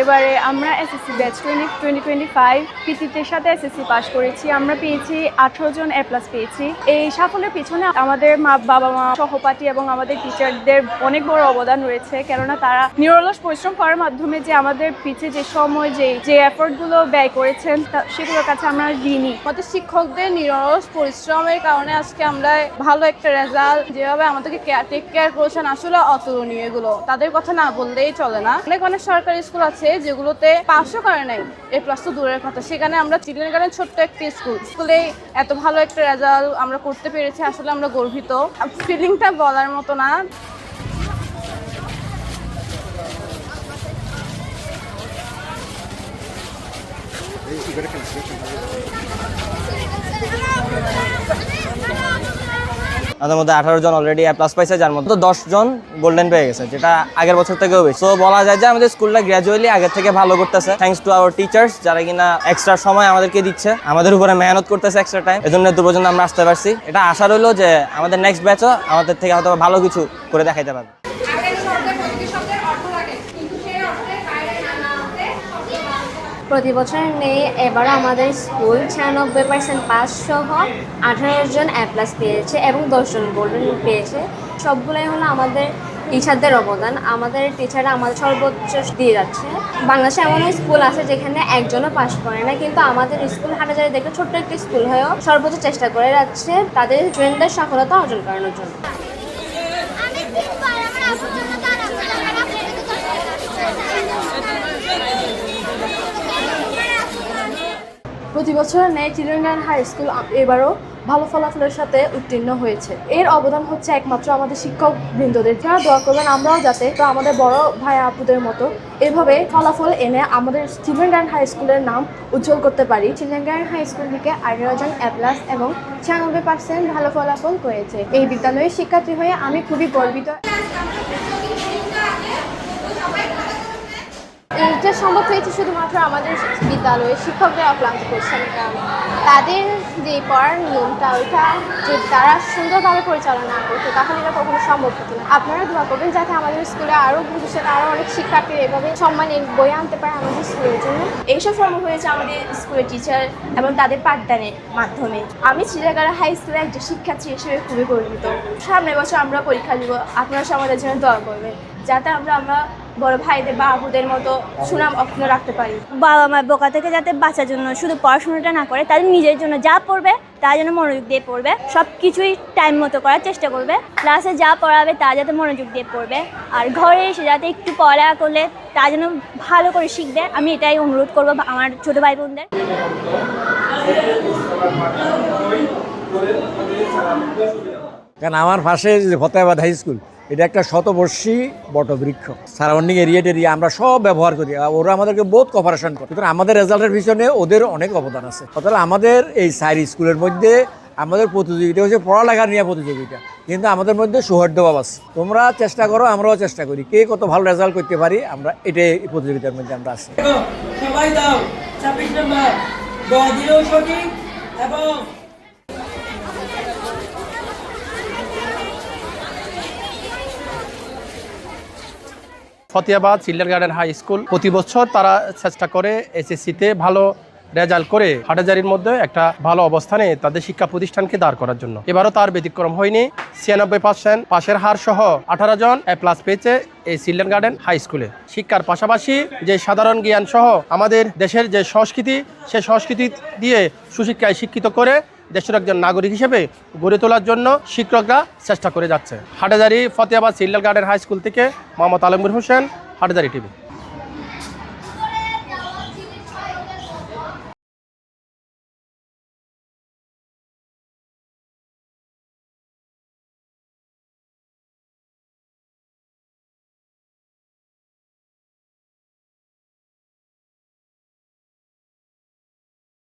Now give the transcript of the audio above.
এবারে আমরা SSC batch twenty twenty twenty five পিতিতের সাথে এসএসসি পাশ করেছি। আমরা পেয়েছি আঠারো জন এ প্লাস পেয়েছি। এই সাফল্যের পিছনে আমাদের মা, বাবা মা, সহপাঠী এবং আমাদের টিচারদের অনেক বড় অবদান রয়েছে। কেননা তারা নিরলস পরিশ্রম করার মাধ্যমে যে আমাদের পিছে যে সময়, যে যে এফোর্টগুলো ব্যয় করেছেন সেগুলোর কাছে আমরা ঋণী। আমাদের শিক্ষকদের নিরলস পরিশ্রমের কারণে আজকে আমরা ভালো একটা রেজাল্ট যেভাবে আমাদেরকে কেয়ার টেক কেয়ার করেছেন আসলে অতুলনীয় এগুলো। তাদের কথা না বললেই চলে না। অনেক অনেক সরকারি স্কুল আছে যেগুলোতে পাশও করে নাই। এ প্লাস তো দূরের কথা। সেখানে আমরা চিলড্রেন গার্ডেন ছোট্ট একটি স্কুল স্কুলে এত ভালো একটা রেজাল্ট আমরা করতে পেরেছি। আসলে আমরা গর্বিত। ফিলিংটা বলার মতো না। আমাদের মধ্যে আঠারো জন অলরেডি প্লাস পাইছে, যার মধ্যে দশ জন গোল্ডেন পেয়ে গেছে, যেটা আগের বছর থেকেও বেশি। তো বলা যায় যে আমাদের স্কুলটা গ্র্যাজুয়ালি আগের থেকে ভালো করতেছে থ্যাংকস টু আওয়ার টিচার্স যারা কিনা এক্সট্রা সময় আমাদেরকে দিচ্ছে। আমাদের উপরে মেহনত করতেছে এক্সট্রা টাইম এজন্য দু পর্যন্ত আমরা আসতে পারছি। এটা আশা রইল যে আমাদের নেক্সট ব্যাচও আমাদের থেকে হয়তো ভালো কিছু করে দেখাইতে পারবে। প্রতি বছর নেই এবার আমাদের স্কুল ছিয়ানব্বই পার্সেন্ট পাস সহ আঠারো জন এ প্লাস পেয়েছে এবং দশজন গোল্ডেন পেয়েছে। সবগুলোই হলো আমাদের টিচারদের অবদান। আমাদের টিচাররা আমাদের সর্বোচ্চ দিয়ে যাচ্ছে। বাংলাদেশে এমন স্কুল আছে যেখানে একজনও পাস করে না, কিন্তু আমাদের স্কুল হাটাজারি দেখে ছোট্ট একটি স্কুল হয়েও সর্বোচ্চ চেষ্টা করে যাচ্ছে তাদের স্টুডেন্টদের সফলতা অর্জন করানোর জন্য আমি তিনবার আমার আপুর জন্য দাঁড়াবো আমার আপুর জন্য প্রতি বছরের ন্যায় চিলড্রেন হাই স্কুল এবারও ভালো ফলাফলের সাথে উত্তীর্ণ হয়েছে। এর অবদান হচ্ছে একমাত্র আমাদের শিক্ষক বৃন্দদের যারা দোয়া করবেন আমরাও যাতে তো আমাদের বড় ভাই আপুদের মতো এভাবে ফলাফল এনে আমাদের চিলড্রেন হাই স্কুলের নাম উজ্জ্বল করতে পারি। চিলড্রেন হাই স্কুল থেকে আঠারো জন এ প্লাস এবং ছিয়ানব্বই পার্সেন্ট ভালো ফলাফল করেছে। এই বিদ্যালয়ের শিক্ষার্থী হয়ে আমি খুবই গর্বিত। এইটা সম্ভব হয়েছে শুধুমাত্র আমাদের বিদ্যালয়ের শিক্ষকদের অক্লান্ত পরিশ্রমের তাদের যে পড়ার নিয়মটা, ওইটা যদি তারা সুন্দরভাবে পরিচালনা করতো, তাহলে এটা কখনো সম্ভব হতো না। আপনারা দোয়া করবেন যাতে আমাদের স্কুলে আরও ভবিষ্যতে আরও অনেক শিক্ষার্থী এভাবে সম্মানের বই আনতে পারে আমাদের স্কুলের জন্য। এইসব সম্ভব হয়েছে আমাদের স্কুলের টিচার এবং তাদের পাঠদানের মাধ্যমে। আমি চিড়াগাড়া হাই স্কুলের একজন শিক্ষার্থী হিসেবে খুবই গর্বিত। সামনের বছর আমরা পরীক্ষা দিব, আপনারা সব আমাদের জন্য দোয়া করবেন, যাতে আমরা আমরা বড় ভাইদের বা আপুদের মতো সুনাম অক্ষুণ্ণ রাখতে পারি। বাবা মার বোকা থেকে যাতে বাঁচার জন্য শুধু পড়াশোনাটা না করে তাদের নিজের জন্য যা পড়বে তা যেন মনোযোগ দিয়ে পড়বে সব কিছুই টাইম মতো করার চেষ্টা করবে। ক্লাসে যা পড়াবে তা যাতে মনোযোগ দিয়ে পড়বে। আর ঘরে এসে যাতে একটু পড়ালেখা করলে তা যেন ভালো করে শিখবে আমি এটাই অনুরোধ করব আমার ছোটো ভাই বোনদের। কারণ আমার পাশে যে ফতেহাবাদ হাই স্কুল এটা একটা শতবর্ষী বটবৃক্ষ। সারাউন্ডিং এরিয়া টেরিয়া আমরা সব ব্যবহার করি। ওরা আমাদেরকে বহুত কপারেশন করে। সুতরাং আমাদের রেজাল্টের পিছনে ওদের অনেক অবদান আছে। অর্থাৎ আমাদের এই সাইড স্কুলের মধ্যে আমাদের প্রতিযোগিতা হচ্ছে পড়ালেখা নিয়ে প্রতিযোগিতা। কিন্তু আমাদের মধ্যে সৌহার্দ্যভাব আছে। তোমরা চেষ্টা করো, আমরাও চেষ্টা করি। কে কত ভালো রেজাল্ট করতে পারি, আমরা এটাই প্রতিযোগিতার মধ্যে আমরা আছি। সবাই দাও, ছাব্বিশ নম্বর। এবং Fatehabad children garden high school. প্রতি বছর তারা চেষ্টা করে এসএসসিতে ভালো রেজাল্ট করে হাটাজারির মধ্যে একটা ভালো অবস্থানে তাদের শিক্ষা প্রতিষ্ঠানকে দাঁড় করার জন্য। এবারও তার ব্যতিক্রম হয়নি। ছিয়ানব্বই পার্সেন্ট পাশের হার সহ আঠারো জন এ প্লাস পেয়েছে এই চিলড্রেন গার্ডেন হাই স্কুলে। শিক্ষার পাশাপাশি যে সাধারণ জ্ঞান সহ আমাদের দেশের যে সংস্কৃতি, সে সংস্কৃতি দিয়ে সুশিক্ষায় শিক্ষিত করে দেশের একজন নাগরিক হিসেবে গড়ে তোলার জন্য শিক্ষকরা চেষ্টা করে যাচ্ছে। Hathazari Fatehabad children garden high school থেকে মোহাম্মদ আলমগীর হোসেন হাটেজারি টিভি।